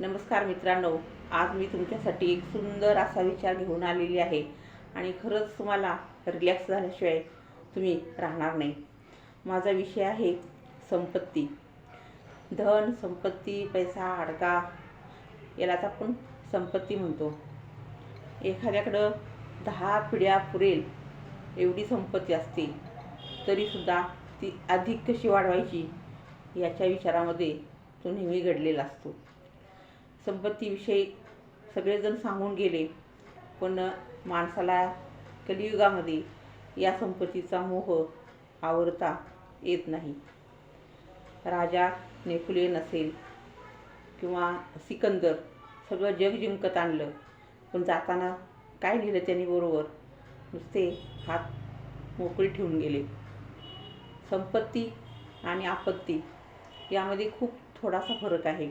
नमस्कार मित्रांनो आज मी तुमच्यासाठी एक सुंदर असा विचार घेऊन आलेली आहे आणि खरंच तुम्हाला रिलॅक्स झाल्याशिवाय तुम्ही राहणार नाही. माझा विषय आहे संपत्ती. धन संपत्ती पैसा अडका यालाच आपण संपत्ती म्हणतो. एखाद्याकडं दहा पिढ्या पुरेल एवढी संपत्ती असते तरीसुद्धा ती अधिक कशी वाढवायची याच्या विचारामध्ये तो नेहमी घडलेला असतो. संपत्तीविषयी सगळेजण सांगून गेले. पण माणसाला कलियुगामध्ये या संपत्तीचा मोह आवरता येत नाही. राजा नेपोलियन असेल किंवा सिकंदर सगळं जग जिंकत आणलं. पण जाताना काय लिहिलं त्यांनी बरोबर? नुसते हात मोकळे ठेवून गेले. संपत्ती आणि आपत्ती यामध्ये खूप थोडासा फरक आहे.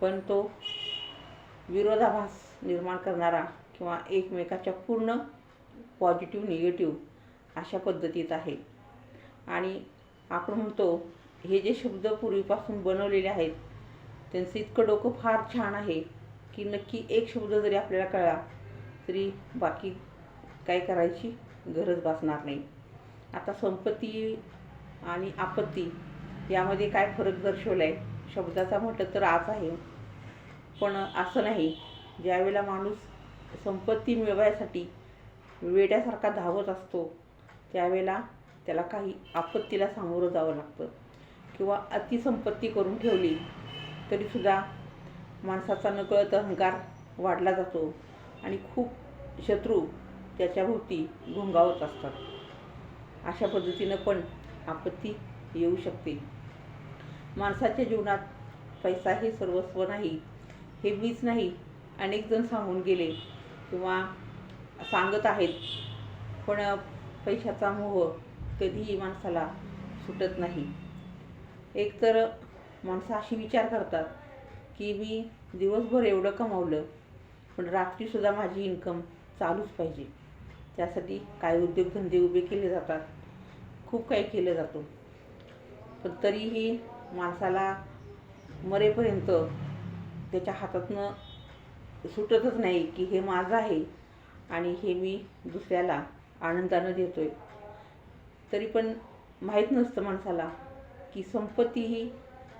पण तो विरोधाभास निर्माण करणारा किंवा एकमेकाच्या पूर्ण पॉझिटिव्ह निगेटिव्ह अशा पद्धतीत आहे. आणि आपण म्हणतो हे जे शब्द पूर्वीपासून बनवलेले आहेत त्यांचं इतकं डोकं फार छान आहे की नक्की एक शब्द जरी आपल्याला कळला तरी बाकी काय करायची गरज भासणार नाही. आता संपत्ती आणि आपत्ती यामध्ये काय फरक दर्शवला आहे शब्दाचा म्हटलं तर आज आहे. पण असं नाही. ज्यावेळेला माणूस संपत्ती मिळवायसाठी वेड्यासारखा धावत असतो त्यावेळेला त्याला काही आपत्तीला सामोरं जावं लागतं किंवा अतिसंपत्ती करून ठेवली तरीसुद्धा माणसाचा नकळत अहंकार वाढला जातो आणि खूप शत्रू त्याच्याभोवती घोंगावत असतात. अशा पद्धतीनं पण आपत्ती येऊ शकते. माणसाच्या जीवनात पैसा हे सर्वस्व नाही. हे मीच नाही अनेक जण सांगून गेले किंवा सांगत आहेत. पण पैशाचा मोह कधीही माणसाला सुटत नाही. एकतर माणसं अशी विचार करतात की मी दिवसभर एवढं कमावलं पण रात्रीसुद्धा माझी इन्कम चालूच पाहिजे. त्यासाठी काय उद्योगधंदे उभे केले जातात. खूप काही केलं जातं. पण तरीही माणसाला मरेपर्यंत त्याच्या हातातनं सुटतच नाही की हे माझं आहे आणि हे मी दुसऱ्याला आनंदानं देतो आहे तरी पण माहीत नसतं माणसाला की संपत्ती ही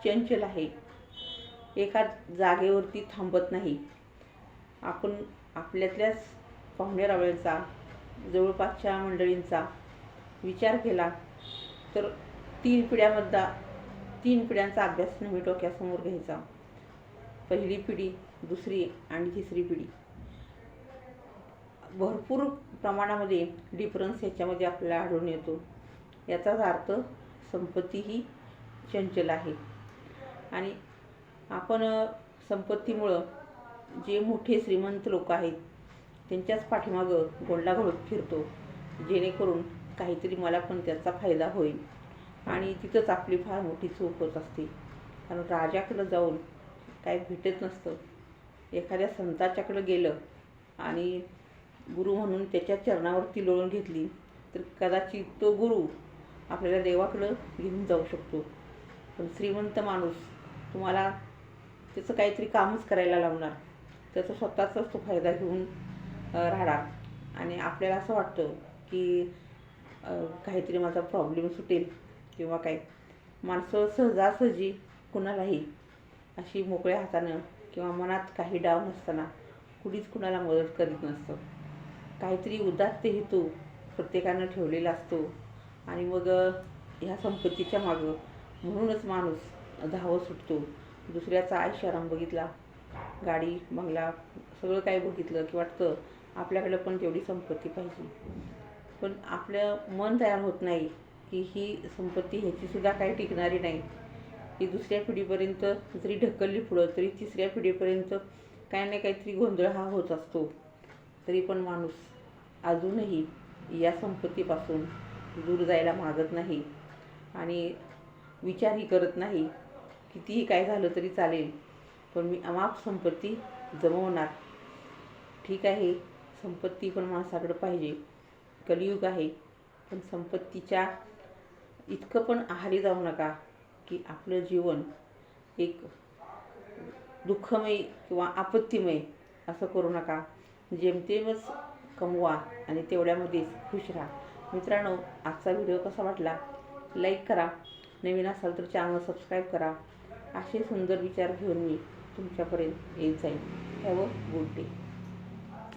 चंचल आहे. एका जागेवरती थांबत नाही. आपण आपल्यातल्याच पाहुणेरावळ्यांचा जवळपासच्या मंडळींचा विचार केला तर तीन पिढ्यामधला तीन पिढ्यांचा अभ्यास नेहमी डोक्यासमोर घ्यायचा. पहिली पिढी दुसरी आणि तिसरी पिढी. भरपूर प्रमाणामध्ये डिफरन्स याच्यामध्ये आपल्याला आढळून येतो. याचाच अर्थ संपत्ती ही चंचल आहे. आणि आपण संपत्तीमुळं जे मोठे श्रीमंत लोक आहेत त्यांच्याच पाठीमागं गोंडा घोळत फिरतो. जेणेकरून काहीतरी मला पण त्याचा फायदा होईल. आणि तिथंच आपली फार मोठी चूक होत असते. कारण राजाकडं जाऊन काय भेटत नसतं. एखाद्या संताच्याकडं गेलं आणि गुरु म्हणून त्याच्या चरणावरती लोळून घेतली तर कदाचित तो गुरु आपल्याला देवाकडं घेऊन जाऊ शकतो. पण श्रीमंत माणूस तुम्हाला त्याचं काहीतरी कामच करायला लावणार. त्याचा स्वतःचाच तो फायदा घेऊन राहणार. आणि आपल्याला असं वाटतं की काहीतरी माझा प्रॉब्लेम सुटेल किंवा काय माणसं सहजासहजी कुणालाही अशी मोकळ्या हातानं किंवा मनात काही डाव नसताना कुणीच कुणाला मदत करीत नसतं. काहीतरी उदात्त हेतू प्रत्येकानं ठेवलेला असतो. आणि मग ह्या संपत्तीच्या मागं म्हणूनच माणूस धावत सुटतो. दुसऱ्याचा आयुष्याराम बघितला गाडी बंगला सगळं काही बघितलं की वाटतं आपल्याकडं पण तेवढी संपत्ती पाहिजे. पण आपलं मन तयार होत नाही की ही संपत्ती ह्याचीसुद्धा काही टिकणारी नाही. ती दुसऱ्या पिढीपर्यंत जरी ढकलली पुढं तरी तिसऱ्या पिढीपर्यंत काही ना काहीतरी गोंधळ हा होत असतो. तरी पण माणूस अजूनही या संपत्तीपासून दूर जायला मागत नाही आणि विचारही करत नाही कितीही काय झालं तरी चालेल पण मी अमाप संपत्ती जमवणार. ठीक आहे संपत्ती पण माणसाकडं पाहिजे. कलियुग आहे पण संपत्तीच्या इतकं पण आहारी जाऊ नका. की आपलं जीवन एक दुःखमय किंवा आपत्तीमय असं करू नका. जेमतेमच कमवा आणि तेवढ्यामध्येच खुश राहा. मित्रांनो आजचा व्हिडिओ कसा वाटला? लाईक करा. नवीन असाल तर चॅनल सबस्क्राईब करा. असे सुंदर विचार घेऊन मी तुमच्यापर्यंत येत जाईल हॅव अ गुड डे.